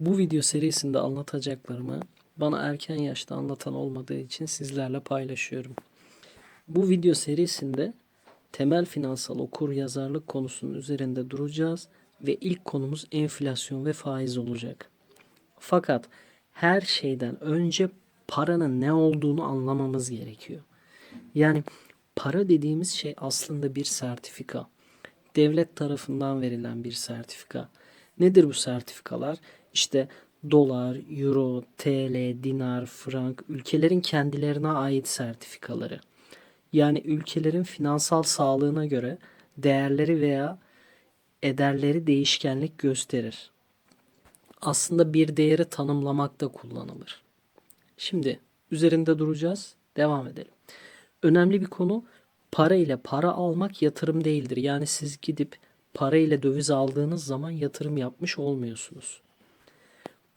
Bu video serisinde anlatacaklarımı bana erken yaşta anlatan olmadığı için sizlerle paylaşıyorum. Bu video serisinde temel finansal okur yazarlık konusunun üzerinde duracağız ve ilk konumuz enflasyon ve faiz olacak. Fakat her şeyden önce paranın ne olduğunu anlamamız gerekiyor. Yani para dediğimiz şey aslında bir sertifika. Devlet tarafından verilen bir sertifika. Nedir bu sertifikalar? İşte dolar, euro, TL, dinar, frank ülkelerin kendilerine ait sertifikaları. Yani ülkelerin finansal sağlığına göre değerleri veya ederleri değişkenlik gösterir. Aslında bir değeri tanımlamakta kullanılır. Şimdi üzerinde duracağız. Devam edelim. Önemli bir konu para ile para almak yatırım değildir. Yani siz gidip para ile döviz aldığınız zaman yatırım yapmış olmuyorsunuz.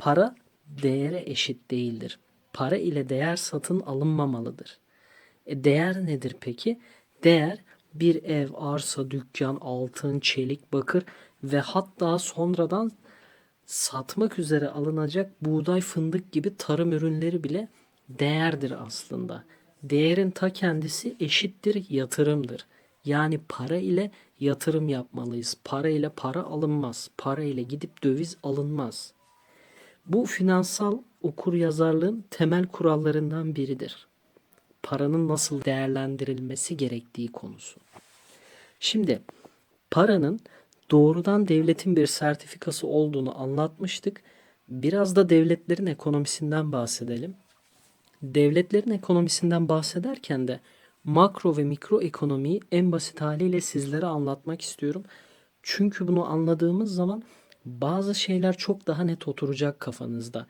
Para değere eşit değildir. Para ile değer satın alınmamalıdır. E değer nedir peki? Değer bir ev, arsa, dükkan, altın, çelik, bakır ve hatta sonradan satmak üzere alınacak buğday, fındık gibi tarım ürünleri bile değerdir aslında. Değerin ta kendisi eşittir yatırımdır. Yani para ile yatırım yapmalıyız. Para ile para alınmaz. Para ile gidip döviz alınmaz. Bu finansal okur yazarlığın temel kurallarından biridir. Paranın nasıl değerlendirilmesi gerektiği konusu. Şimdi paranın doğrudan devletin bir sertifikası olduğunu anlatmıştık. Biraz da devletlerin ekonomisinden bahsedelim. Devletlerin ekonomisinden bahsederken de makro ve mikro ekonomiyi en basit haliyle sizlere anlatmak istiyorum. Çünkü bunu anladığımız zaman bazı şeyler çok daha net oturacak kafanızda.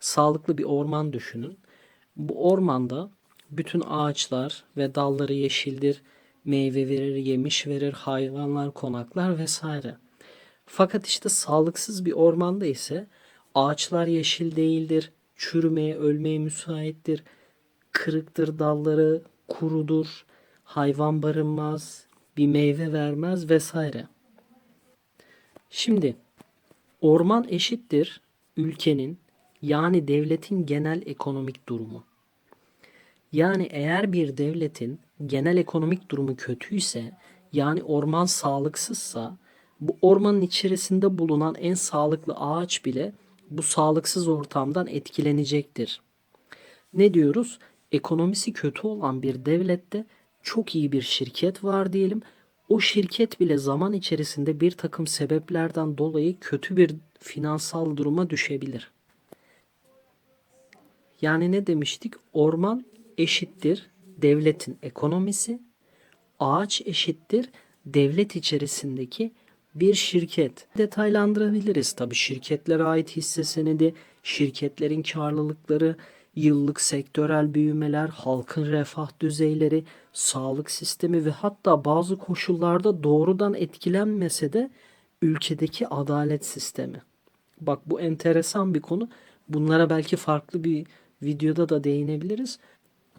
Sağlıklı bir orman düşünün. Bu ormanda bütün ağaçlar ve dalları yeşildir. Meyve verir, yemiş verir, hayvanlar konaklar vesaire. Fakat işte sağlıksız bir ormanda ise ağaçlar yeşil değildir, çürümeye, ölmeye müsaittir, kırıktır dalları, kurudur, hayvan barınmaz, bir meyve vermez vesaire. Şimdi orman eşittir ülkenin yani devletin genel ekonomik durumu. Yani eğer bir devletin genel ekonomik durumu kötüyse yani orman sağlıksızsa bu ormanın içerisinde bulunan en sağlıklı ağaç bile bu sağlıksız ortamdan etkilenecektir. Ne diyoruz? Ekonomisi kötü olan bir devlette çok iyi bir şirket var diyelim. O şirket bile zaman içerisinde bir takım sebeplerden dolayı kötü bir finansal duruma düşebilir. Yani ne demiştik? Orman eşittir devletin ekonomisi, ağaç eşittir devlet içerisindeki bir şirket. Detaylandırabiliriz tabii şirketlere ait hisse senedi, şirketlerin karlılıkları, yıllık sektörel büyümeler, halkın refah düzeyleri, sağlık sistemi ve hatta bazı koşullarda doğrudan etkilenmese de ülkedeki adalet sistemi. Bak bu enteresan bir konu. Bunlara belki farklı bir videoda da değinebiliriz.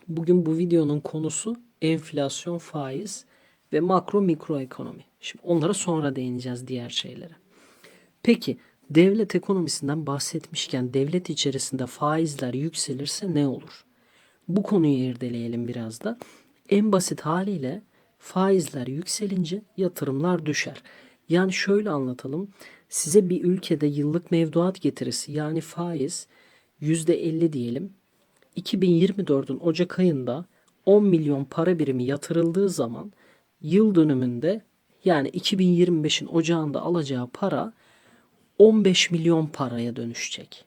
Bugün bu videonun konusu enflasyon, faiz ve makro mikro ekonomi. Şimdi onlara sonra değineceğiz diğer şeylere. Peki devlet ekonomisinden bahsetmişken devlet içerisinde faizler yükselirse ne olur? Bu konuyu irdeleyelim biraz da. En basit haliyle faizler yükselince yatırımlar düşer. Yani şöyle anlatalım. Size bir ülkede yıllık mevduat getirisi yani faiz %50 diyelim. 2024'ün Ocak ayında 10 milyon para birimi yatırıldığı zaman yıl dönümünde yani 2025'in ocağında alacağı para 15 milyon paraya dönüşecek.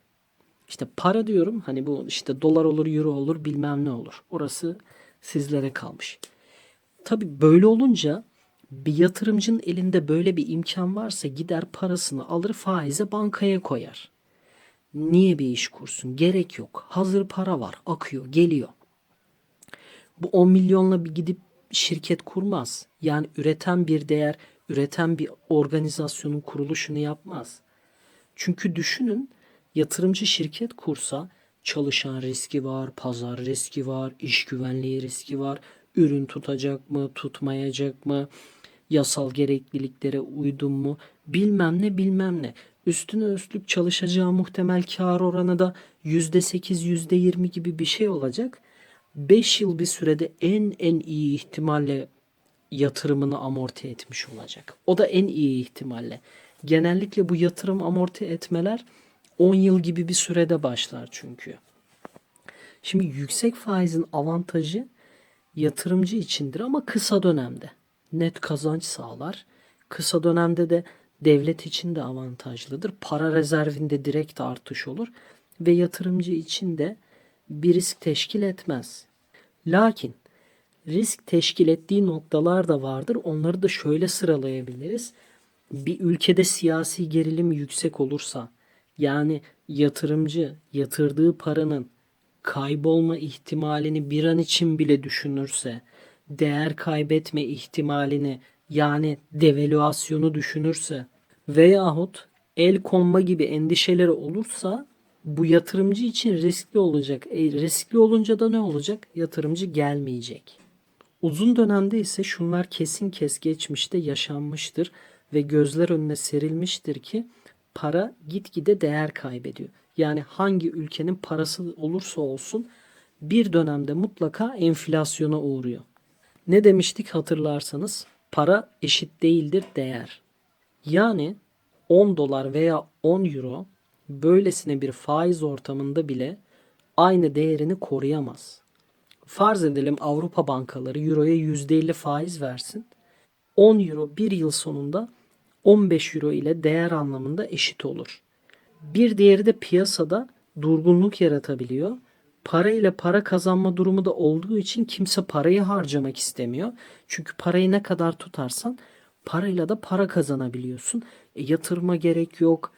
İşte para diyorum hani bu işte dolar olur, euro olur, bilmem ne olur. Orası sizlere kalmış. Tabi böyle olunca bir yatırımcının elinde böyle bir imkan varsa gider parasını alır faize bankaya koyar. Niye bir iş kursun? Gerek yok. Hazır para var, akıyor, geliyor. Bu 10 milyonla bir gidip şirket kurmaz. Yani üreten bir değer, üreten bir organizasyonun kuruluşunu yapmaz. Çünkü düşünün yatırımcı şirket kursa çalışan riski var, pazar riski var, iş güvenliği riski var, ürün tutacak mı, tutmayacak mı, yasal gerekliliklere uydum mu, bilmem ne bilmem ne. Üstüne üstlük çalışacağı muhtemel kar oranı da %8, %20 gibi bir şey olacak. 5 yıl bir sürede en en iyi ihtimalle yatırımını amorti etmiş olacak. O da en iyi ihtimalle. Genellikle bu yatırım amorti etmeler 10 yıl gibi bir sürede başlar çünkü. Şimdi yüksek faizin avantajı yatırımcı içindir ama kısa dönemde. Net kazanç sağlar. Kısa dönemde de devlet için de avantajlıdır. Para rezervinde direkt artış olur ve yatırımcı için de bir risk teşkil etmez. Lakin risk teşkil ettiği noktalar da vardır. Onları da şöyle sıralayabiliriz. Bir ülkede siyasi gerilim yüksek olursa yani yatırımcı yatırdığı paranın kaybolma ihtimalini bir an için bile düşünürse, değer kaybetme ihtimalini yani devalüasyonu düşünürse veyahut el konma gibi endişeleri olursa bu yatırımcı için riskli olacak. E, riskli olunca da ne olacak? Yatırımcı gelmeyecek. Uzun dönemde ise şunlar kesin kes geçmişte yaşanmıştır ve gözler önüne serilmiştir ki para gitgide değer kaybediyor. Yani hangi ülkenin parası olursa olsun bir dönemde mutlaka enflasyona uğruyor. Ne demiştik hatırlarsanız? Para eşit değildir değer. Yani 10 dolar veya 10 euro böylesine bir faiz ortamında bile aynı değerini koruyamaz. Farz edelim Avrupa bankaları euroya %50 faiz versin. 10 euro bir yıl sonunda 15 euro ile değer anlamında eşit olur. Bir diğeri de piyasada durgunluk yaratabiliyor. Para ile para kazanma durumu da olduğu için kimse parayı harcamak istemiyor. Çünkü parayı ne kadar tutarsan parayla da para kazanabiliyorsun. E, yatırma gerek yok.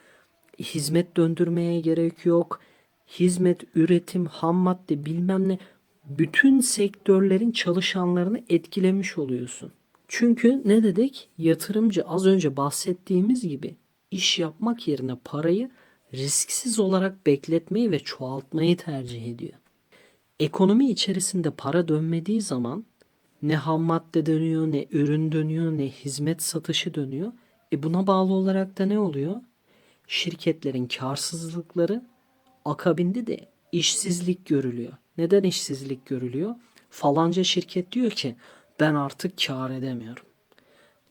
Hizmet döndürmeye gerek yok. Hizmet, üretim, ham madde bilmem ne bütün sektörlerin çalışanlarını etkilemiş oluyorsun. Çünkü ne dedik? Yatırımcı az önce bahsettiğimiz gibi iş yapmak yerine parayı risksiz olarak bekletmeyi ve çoğaltmayı tercih ediyor. Ekonomi içerisinde para dönmediği zaman ne ham madde dönüyor, ne ürün dönüyor, ne hizmet satışı dönüyor. E buna bağlı olarak da ne oluyor? Şirketlerin karsızlıkları akabinde de işsizlik görülüyor. Neden işsizlik görülüyor? Falanca şirket diyor ki ben artık kar edemiyorum.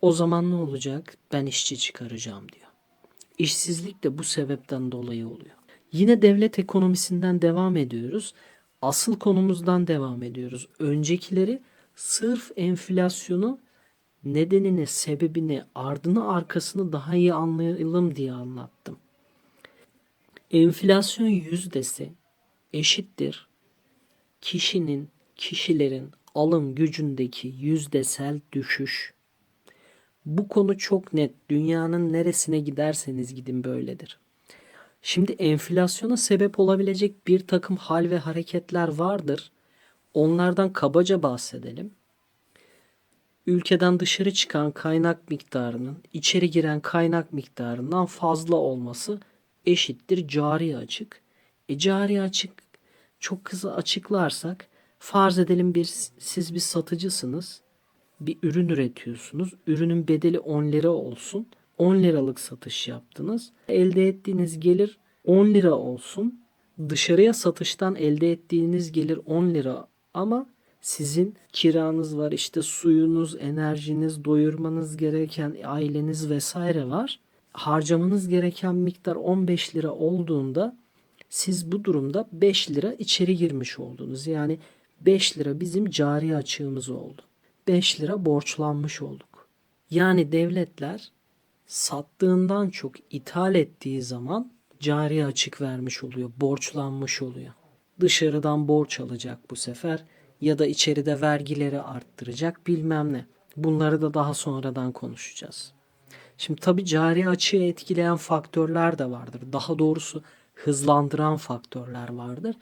O zaman ne olacak? Ben işçi çıkaracağım diyor. İşsizlik de bu sebepten dolayı oluyor. Yine devlet ekonomisinden devam ediyoruz. Asıl konumuzdan devam ediyoruz. Öncekileri sırf enflasyonu nedenini, sebebini, ardını, arkasını daha iyi anlayalım diye anlattım. Enflasyon yüzdesi eşittir kişinin, kişilerin alım gücündeki yüzdesel düşüş. Bu konu çok net. Dünyanın neresine giderseniz gidin böyledir. Şimdi enflasyona sebep olabilecek bir takım hal ve hareketler vardır. Onlardan kabaca bahsedelim. Ülkeden dışarı çıkan kaynak miktarının içeri giren kaynak miktarından fazla olması eşittir cari açık. E cari açık çok kısa açıklarsak farz edelim bir siz bir satıcısınız. Bir ürün üretiyorsunuz. Ürünün bedeli 10 lira olsun. 10 liralık satış yaptınız. Elde ettiğiniz gelir 10 lira olsun. Dışarıya satıştan elde ettiğiniz gelir 10 lira ama sizin kiranız var, işte suyunuz, enerjiniz, doyurmanız gereken aileniz vesaire var. Harcamanız gereken miktar 15 lira olduğunda siz bu durumda 5 lira içeri girmiş oldunuz. Yani 5 lira bizim cari açığımız oldu. 5 lira borçlanmış olduk. Yani devletler sattığından çok ithal ettiği zaman cari açık vermiş oluyor, borçlanmış oluyor. Dışarıdan borç alacak bu sefer ya da içeride vergileri arttıracak bilmem ne. Bunları da daha sonradan konuşacağız. Şimdi tabi cari açığı etkileyen faktörler de vardır. Daha doğrusu hızlandıran faktörler vardır.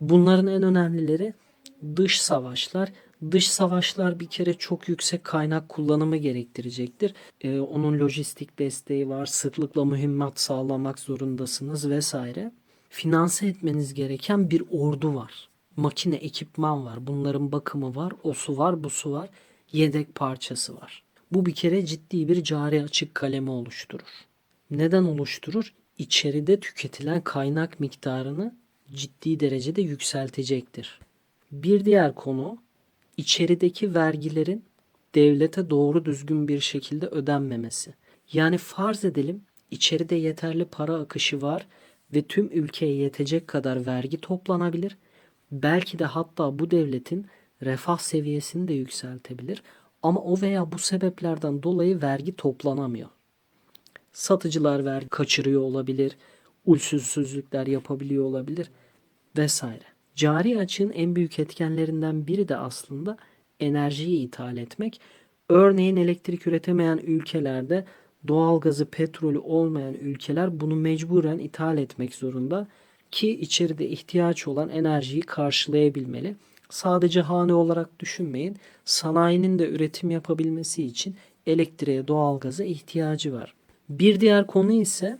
Bunların en önemlileri dış savaşlar. Dış savaşlar bir kere çok yüksek kaynak kullanımı gerektirecektir. Ee, onun lojistik desteği var, sıklıkla mühimmat sağlamak zorundasınız vesaire. Finanse etmeniz gereken bir ordu var. Makine, ekipman var. Bunların bakımı var, o su var, bu su var. Yedek parçası var. Bu bir kere ciddi bir cari açık kalemi oluşturur. Neden oluşturur? İçeride tüketilen kaynak miktarını ciddi derecede yükseltecektir. Bir diğer konu içerideki vergilerin devlete doğru düzgün bir şekilde ödenmemesi. Yani farz edelim içeride yeterli para akışı var ve tüm ülkeye yetecek kadar vergi toplanabilir. Belki de hatta bu devletin refah seviyesini de yükseltebilir. Ama o veya bu sebeplerden dolayı vergi toplanamıyor. Satıcılar vergi kaçırıyor olabilir, usulsüzlükler yapabiliyor olabilir vesaire. Cari açığın en büyük etkenlerinden biri de aslında enerjiyi ithal etmek. Örneğin elektrik üretemeyen ülkelerde doğalgazı, petrolü olmayan ülkeler bunu mecburen ithal etmek zorunda ki içeride ihtiyaç olan enerjiyi karşılayabilmeli. Sadece hane olarak düşünmeyin. Sanayinin de üretim yapabilmesi için elektriğe, doğalgaza ihtiyacı var. Bir diğer konu ise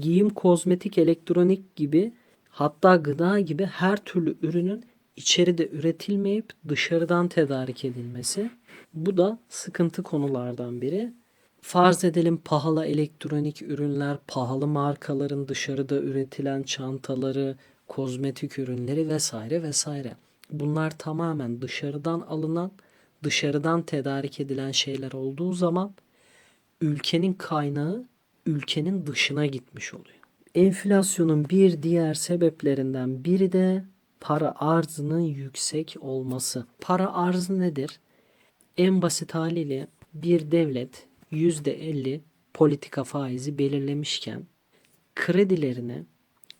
giyim, kozmetik, elektronik gibi hatta gıda gibi her türlü ürünün içeride üretilmeyip dışarıdan tedarik edilmesi. Bu da sıkıntı konulardan biri. Farz edelim pahalı elektronik ürünler, pahalı markaların dışarıda üretilen çantaları, kozmetik ürünleri vesaire vesaire. Bunlar tamamen dışarıdan alınan, dışarıdan tedarik edilen şeyler olduğu zaman ülkenin kaynağı ülkenin dışına gitmiş oluyor. Enflasyonun bir diğer sebeplerinden biri de para arzının yüksek olması. Para arzı nedir? En basit haliyle bir devlet %50 politika faizi belirlemişken kredilerini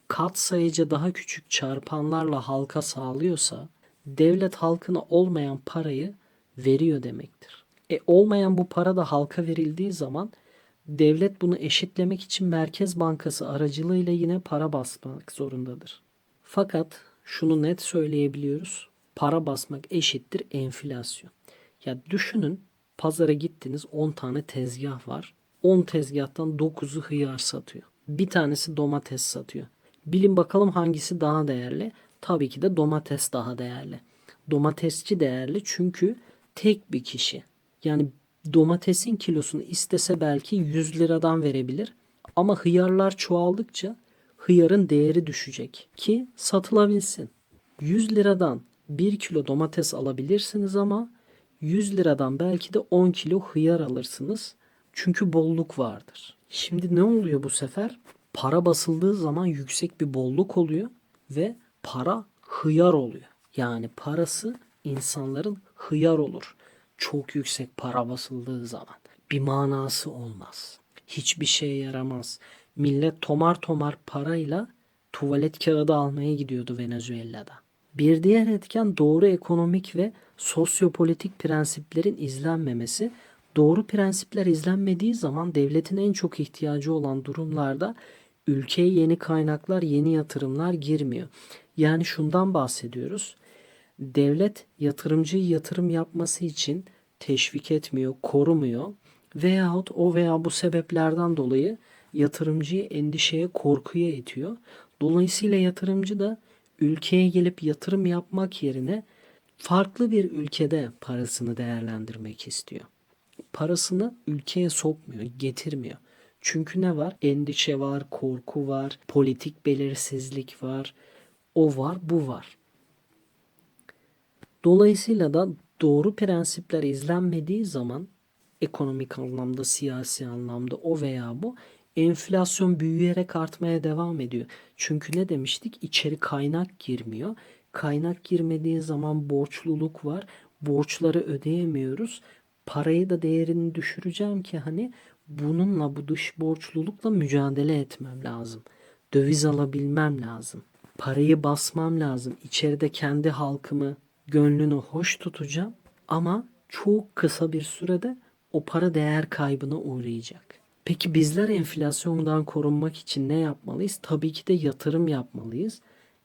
kat sayıca daha küçük çarpanlarla halka sağlıyorsa devlet halkına olmayan parayı veriyor demektir. E olmayan bu para da halka verildiği zaman devlet bunu eşitlemek için Merkez Bankası aracılığıyla yine para basmak zorundadır. Fakat şunu net söyleyebiliyoruz. Para basmak eşittir enflasyon. Ya düşünün pazara gittiniz 10 tane tezgah var. 10 tezgahtan 9'u hıyar satıyor. Bir tanesi domates satıyor. Bilin bakalım hangisi daha değerli? Tabii ki de domates daha değerli. Domatesçi değerli çünkü tek bir kişi. Yani domatesin kilosunu istese belki 100 liradan verebilir. Ama hıyarlar çoğaldıkça hıyarın değeri düşecek ki satılabilsin. 100 liradan 1 kilo domates alabilirsiniz ama 100 liradan belki de 10 kilo hıyar alırsınız. Çünkü bolluk vardır. Şimdi ne oluyor bu sefer? Para basıldığı zaman yüksek bir bolluk oluyor ve para hıyar oluyor. Yani parası insanların hıyar olur. Çok yüksek para basıldığı zaman. Bir manası olmaz. Hiçbir şeye yaramaz. Millet tomar tomar parayla tuvalet kağıdı almaya gidiyordu Venezuela'da. Bir diğer etken doğru ekonomik ve sosyopolitik prensiplerin izlenmemesi. Doğru prensipler izlenmediği zaman devletin en çok ihtiyacı olan durumlarda ülkeye yeni kaynaklar, yeni yatırımlar girmiyor. Yani şundan bahsediyoruz. Devlet yatırımcıyı yatırım yapması için teşvik etmiyor, korumuyor veyahut o veya bu sebeplerden dolayı yatırımcıyı endişeye, korkuya itiyor. Dolayısıyla yatırımcı da ülkeye gelip yatırım yapmak yerine farklı bir ülkede parasını değerlendirmek istiyor. Parasını ülkeye sokmuyor, getirmiyor. Çünkü ne var? Endişe var, korku var, politik belirsizlik var. O var, bu var. Dolayısıyla da doğru prensipler izlenmediği zaman ekonomik anlamda, siyasi anlamda o veya bu enflasyon büyüyerek artmaya devam ediyor. Çünkü ne demiştik? İçeri kaynak girmiyor. Kaynak girmediği zaman borçluluk var. Borçları ödeyemiyoruz. Parayı da değerini düşüreceğim ki hani bununla bu dış borçlulukla mücadele etmem lazım. Döviz alabilmem lazım. Parayı basmam lazım. İçeride kendi halkımı gönlünü hoş tutacağım ama çok kısa bir sürede o para değer kaybına uğrayacak. Peki bizler enflasyondan korunmak için ne yapmalıyız? Tabii ki de yatırım yapmalıyız.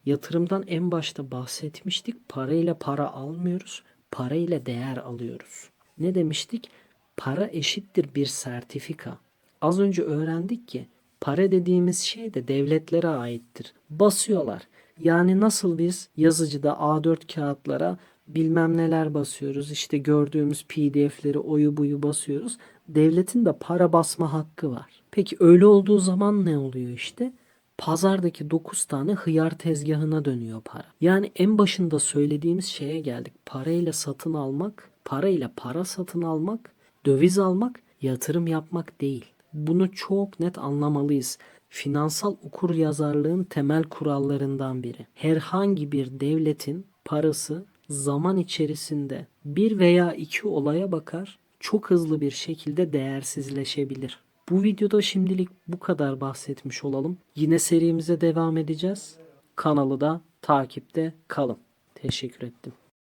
Yatırımdan en başta bahsetmiştik. Para ile para almıyoruz. Para ile değer alıyoruz. Ne demiştik? Para eşittir bir sertifika. Az önce öğrendik ki para dediğimiz şey de devletlere aittir. Basıyorlar. Yani nasıl biz yazıcıda A4 kağıtlara bilmem neler basıyoruz. İşte gördüğümüz PDF'leri oyu buyu basıyoruz. Devletin de para basma hakkı var. Peki öyle olduğu zaman ne oluyor işte? Pazardaki 9 tane hıyar tezgahına dönüyor para. Yani en başında söylediğimiz şeye geldik. Parayla satın almak, parayla para satın almak, döviz almak, yatırım yapmak değil. Bunu çok net anlamalıyız. Finansal okur yazarlığın temel kurallarından biri. Herhangi bir devletin parası zaman içerisinde bir veya iki olaya bakar çok hızlı bir şekilde değersizleşebilir. Bu videoda şimdilik bu kadar bahsetmiş olalım. Yine serimize devam edeceğiz. Kanalı da takipte kalın. Teşekkür ettim.